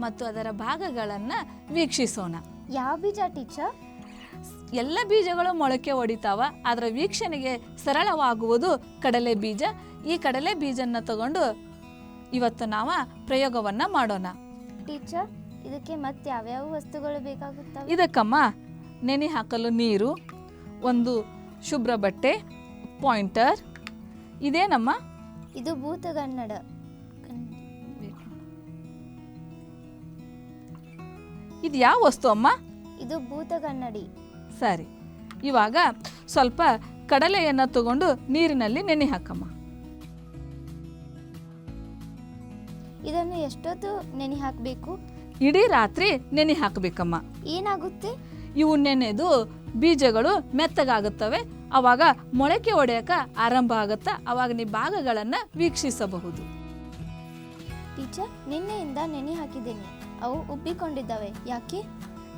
ಮತ್ತು ಅದರ ಭಾಗಗಳನ್ನು ವೀಕ್ಷಿಸೋಣ. ಯಾವ ಬೀಜ ಟೀಚರ್? ಎಲ್ಲ ಬೀಜಗಳು ಮೊಳಕೆ ಒಡಿತಾವ ಅದರ ವೀಕ್ಷಣೆಗೆ ಸರಳವಾಗುವುದು ಕಡಲೆ ಬೀಜ. ಈ ಕಡಲೆ ಬೀಜನ ತಗೊಂಡು ಇವತ್ತು ನಾವು ಪ್ರಯೋಗವನ್ನ ಮಾಡೋಣ. ಟೀಚರ್ ಇದಕ್ಕೆ ಮತ್ತೆ ಯಾವ್ಯಾವ ವಸ್ತುಗಳು ಬೇಕಾಗುತ್ತವೆ? ಇದಕ್ಕಮ್ಮ ನೆನೆ ಹಾಕಲು ನೀರು ಒಂದು ಶುಭ್ರ ಬಟ್ಟೆ ಪಾಯಿಂಟರ್. ಇದೇನಮ್ಮ? ಇದು ಭೂತಗನ್ನಡ. ಇದು ಯಾವ ವಸ್ತು ಅಮ್ಮ? ಇದು ಭೂತಗನ್ನಡಿ ಸರಿ. ಇವಾಗ ಸ್ವಲ್ಪ ಕಡಲೆಯನ್ನು ತಗೊಂಡು ನೀರಿನಲ್ಲಿ ನೆನೆ ಹಾಕಮ್ಮ. ಇದನ್ನು ಎಷ್ಟೊತ್ತು ನೆನೆ ಹಾಕಬೇಕು? ಇಡೀ ರಾತ್ರಿ ನೆನೆ ಹಾಕಬೇಕಮ್ಮ. ಏನಾಗುತ್ತೆ? ಇವು ನೆನೆದು ಬೀಜಗಳು ಮೆತ್ತಗಾಗುತ್ತವೆ. ಅವಾಗ ಮೊಳಕೆ ಒಡೆಯಕ ಆರಂಭ ಆಗುತ್ತಾ ಅವಾಗ ನೀ ಭಾಗಗಳನ್ನು ವೀಕ್ಷಿಸಬಹುದು. ಟೀಚರ್ ನಿನ್ನೆಯಿಂದ ನೆನೆ ಹಾಕಿದ್ದೇನೆ. ಅವು ಉಬ್ಬಿಕೊಂಡಿದ್ದಾವೆ. ಯಾಕೆ?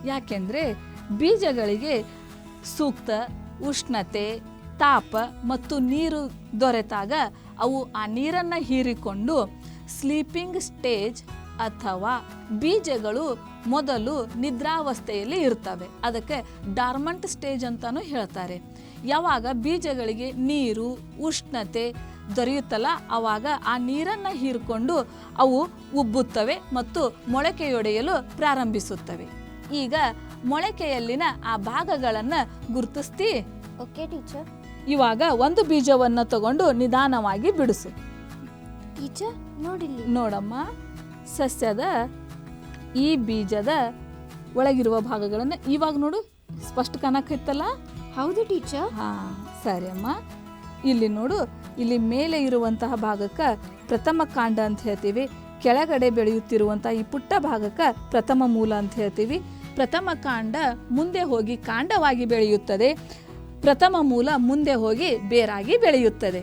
ಯಾಕೆಂದರೆ ಬೀಜಗಳಿಗೆ ಸೂಕ್ತ ಉಷ್ಣತೆ, ತಾಪ ಮತ್ತು ನೀರು ದೊರೆತಾಗ ಅವು ಆ ನೀರನ್ನು ಹೀರಿಕೊಂಡು ಸ್ಲೀಪಿಂಗ್ ಸ್ಟೇಜ್ ಅಥವಾ ಬೀಜಗಳು ಮೊದಲು ನಿದ್ರಾವಸ್ಥೆಯಲ್ಲಿ ಇರ್ತವೆ. ಅದಕ್ಕೆ ಡಾರ್ಮಂಟ್ ಸ್ಟೇಜ್ ಅಂತಲೂ ಹೇಳ್ತಾರೆ. ಯಾವಾಗ ಬೀಜಗಳಿಗೆ ನೀರು, ಉಷ್ಣತೆ ದೊರೆಯುತ್ತಲ್ಲ ಆವಾಗ ಆ ನೀರನ್ನು ಹೀರಿಕೊಂಡು ಅವು ಉಬ್ಬುತ್ತವೆ ಮತ್ತು ಮೊಳಕೆಯೊಡೆಯಲು ಪ್ರಾರಂಭಿಸುತ್ತವೆ. ಈಗ ಮೊಳಕೆಯಲ್ಲಿನ ಆ ಭಾಗಗಳನ್ನು ಗುರುತಿಸ್ತಿ. ಓಕೆ ಟೀಚರ್ ಇವಾಗ ಒಂದು ಬೀಜವನ್ನು ತಗೊಂಡು ನಿಧಾನವಾಗಿ ಬಿಡಿಸು. ಟೀಚರ್ ನೋಡಿ ನೋಡಮ್ಮ ಸಸ್ಯದ ಈ ಬೀಜದ ಒಳಗಿರುವ ಭಾಗಗಳನ್ನು ಇವಾಗ ನೋಡು ಸ್ಪಷ್ಟ ಕಾಣಕತ್ತಲ್ಲ ಹೌದು ಟೀಚರ್ ಹಾ ಸರಿ ಅಮ್ಮ ಇಲ್ಲಿ ನೋಡು ಇಲ್ಲಿ ಮೇಲೆ ಇರುವಂತಹ ಭಾಗಕ್ಕೆ ಪ್ರಥಮ ಕಾಂಡ ಅಂತ ಹೇಳ್ತೀವಿ. ಕೆಳಗಡೆ ಬೆಳೆಯುತ್ತಿರುವಂತಹ ಈ ಪುಟ್ಟ ಭಾಗಕ್ಕೆ ಪ್ರಥಮ ಮೂಲ ಅಂತ ಹೇಳ್ತೀವಿ. ಪ್ರಥಮ ಕಾಂಡ ಮುಂದೆ ಹೋಗಿ ಕಾಂಡವಾಗಿ ಬೆಳೆಯುತ್ತದೆ. ಪ್ರಥಮ ಮೂಲ ಮುಂದೆ ಹೋಗಿ ಬೇರಾಗಿ ಬೆಳೆಯುತ್ತದೆ.